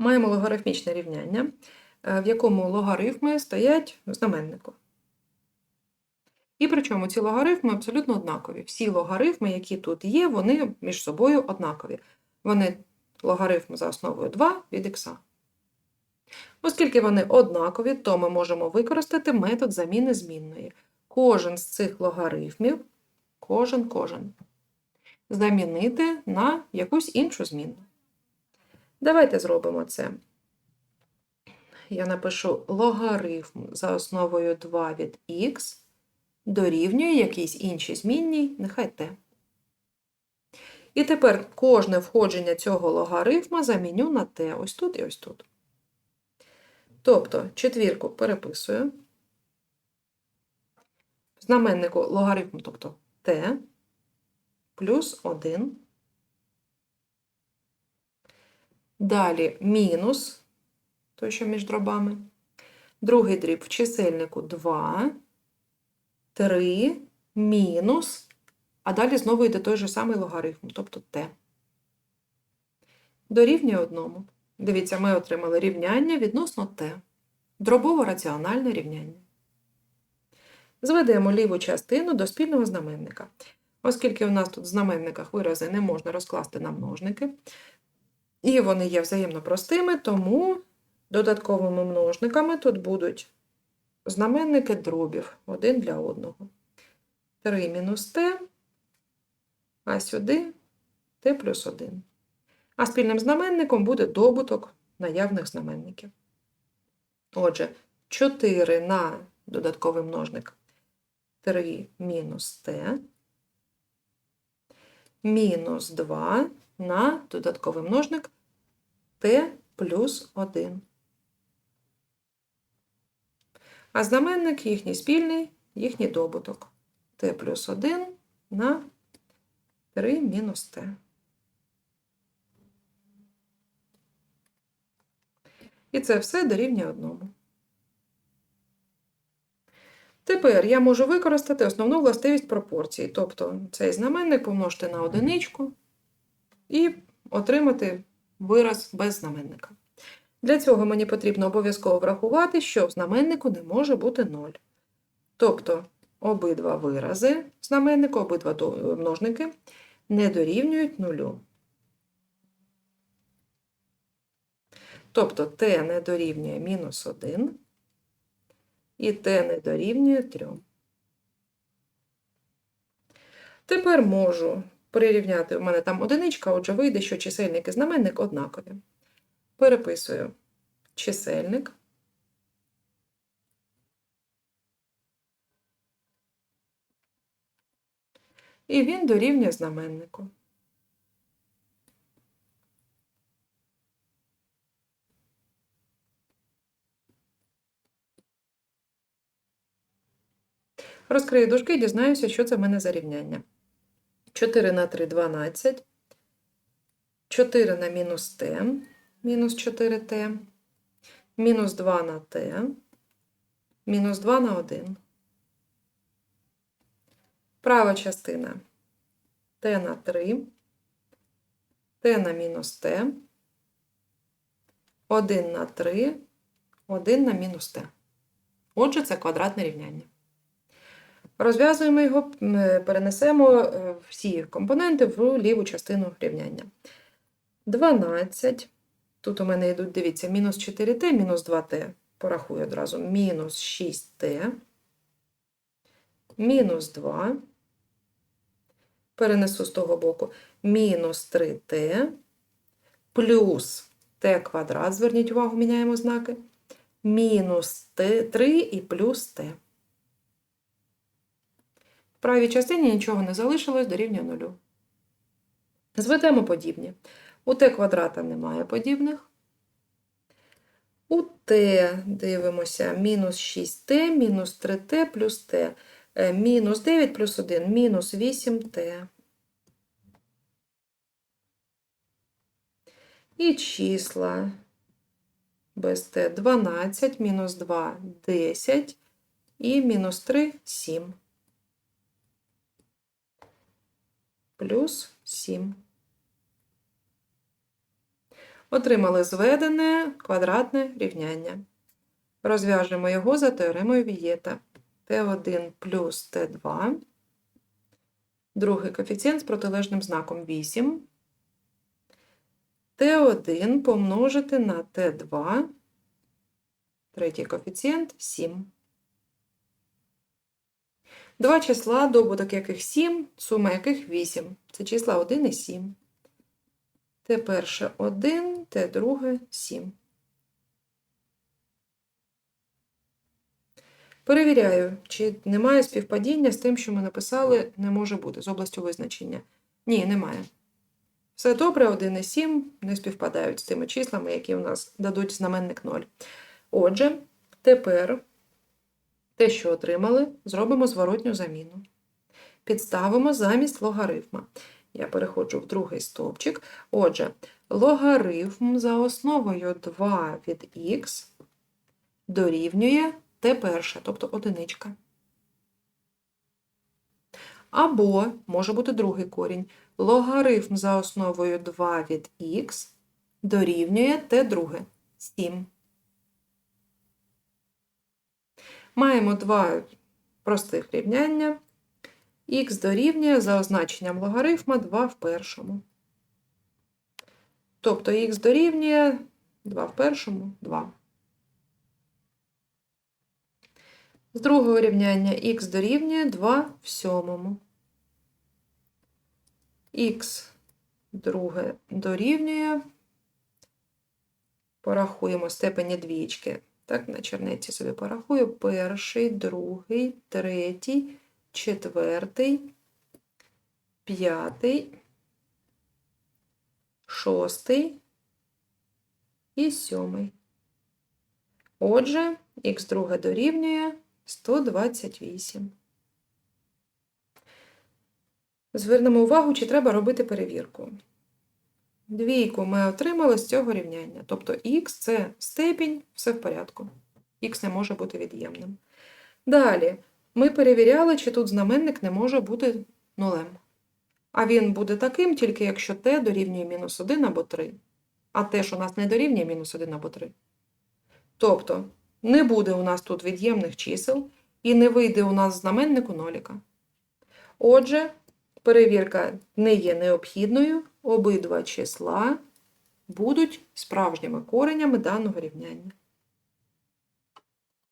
Маємо логарифмічне рівняння, е, в якому логарифми стоять в знаменнику. І причому ці логарифми абсолютно однакові. Всі логарифми, які тут є, вони між собою однакові. Вони логарифм за основою 2 від х. Оскільки вони однакові, то ми можемо використати метод заміни змінної. Кожен з цих логарифмів, кожен, кожен, замінити на якусь іншу змінну. Давайте зробимо це. Я напишу логарифм за основою 2 від х дорівнює якійсь іншій змінній, нехай t. І тепер кожне входження цього логарифма заміню на t ось тут і ось тут. Тобто четвірку переписую. В знаменнику логарифм, тобто t, плюс 1. Далі мінус, той, що між дробами. Другий дріб в чисельнику 2, 3, мінус, а далі знову йде той же самий логарифм, тобто t. Дорівнює одному. Дивіться, ми отримали рівняння відносно t. Дробово-раціональне рівняння. Зведемо ліву частину до спільного знаменника. Оскільки у нас тут в знаменниках вирази не можна розкласти на множники, і вони є взаємно простими, тому додатковими множниками тут будуть знаменники дробів один для одного. 3 мінус t, а сюди t плюс 1. А спільним знаменником буде добуток наявних знаменників. Отже, 4 на додатковий множник 3 мінус t, мінус 2 на додатковий множник t плюс 1. А знаменник їхній спільний, їхній добуток t плюс 1 на 3 мінус t. І це все дорівнює одному. Тепер я можу використати основну властивість пропорції, тобто цей знаменник помножити на одиничку і отримати вираз без знаменника. Для цього мені потрібно обов'язково врахувати, що в знаменнику не може бути 0. Тобто обидва вирази знаменнику, обидва множники не дорівнюють нулю. Тобто t не дорівнює мінус 1 і t не дорівнює 3. Тепер можу прирівняти, у мене там одиничка, отже, вийде, що чисельник і знаменник однакові. Переписую чисельник. І він дорівнює знаменнику. Розкрию дужки і дізнаюся, що це в мене за рівняння. 4 на 3 – 12, 4 на мінус t, мінус 4t, мінус 2 на t, мінус 2 на 1. Права частина t на 3, t на мінус t, 1 на 3, 1 на мінус t. Отже, це квадратне рівняння. Розв'язуємо його, перенесемо е, всі компоненти в ліву частину рівняння. 12. Тут у мене йдуть, дивіться, мінус 4t, мінус 2t. Порахую одразу. Мінус 6t, мінус 2. Перенесу з того боку. Мінус 3t, плюс t квадрат. Зверніть увагу, міняємо знаки. Мінус 3 і плюс t. В правій частині нічого не залишилось, дорівнює нулю. Зведемо подібні. У t квадрата немає подібних. У t дивимося мінус 6t, мінус 3t плюс t, мінус 9 плюс 1, мінус 8t. І числа без t 12, мінус 2 10 і мінус 3 7. Плюс 7. Отримали зведене квадратне рівняння. Розв'яжемо його за теоремою Вієта. Т1 плюс Т2. Другий коефіцієнт з протилежним знаком 8. Т1 помножити на Т2. Третій коефіцієнт 7. Два числа, добуток яких 7, сума яких 8. Це числа 1 і 7. Т перше 1, Т друге 7. Перевіряю, чи немає співпадіння з тим, що ми написали, не може бути з областю визначення. Ні, немає. Все добре, 1 і 7 не співпадають з тими числами, які у нас дадуть знаменник 0. Отже, тепер те, що отримали, зробимо зворотню заміну. Підставимо замість логарифма. Я переходжу в другий стовпчик. Отже, логарифм за основою 2 від х дорівнює t перше, тобто одиничка. Або може бути другий корінь. Логарифм за основою 2 від х дорівнює t друге 7. Маємо два простих рівняння. Х дорівнює за означенням логарифма 2 в першому. Тобто х дорівнює 2 в першому 2. З другого рівняння х дорівнює 2 в сьомому. Х друге дорівнює, порахуємо степені двічки. Так, на чернеці собі порахую. Перший, другий, третій, четвертий, п'ятий, шостий і сьомий. Отже, х друге дорівнює 128. Звернемо увагу, чи треба робити перевірку. Двійку ми отримали з цього рівняння. Тобто х це степінь, все в порядку. Х не може бути від'ємним. Далі ми перевіряли, чи тут знаменник не може бути нулем. А він буде таким, тільки якщо t дорівнює мінус 1 або 3. А теж у нас не дорівнює мінус 1 або 3. Тобто, не буде у нас тут від'ємних чисел, і не вийде у нас знаменник у ноліка. Отже, перевірка не є необхідною, обидва числа будуть справжніми коренями даного рівняння.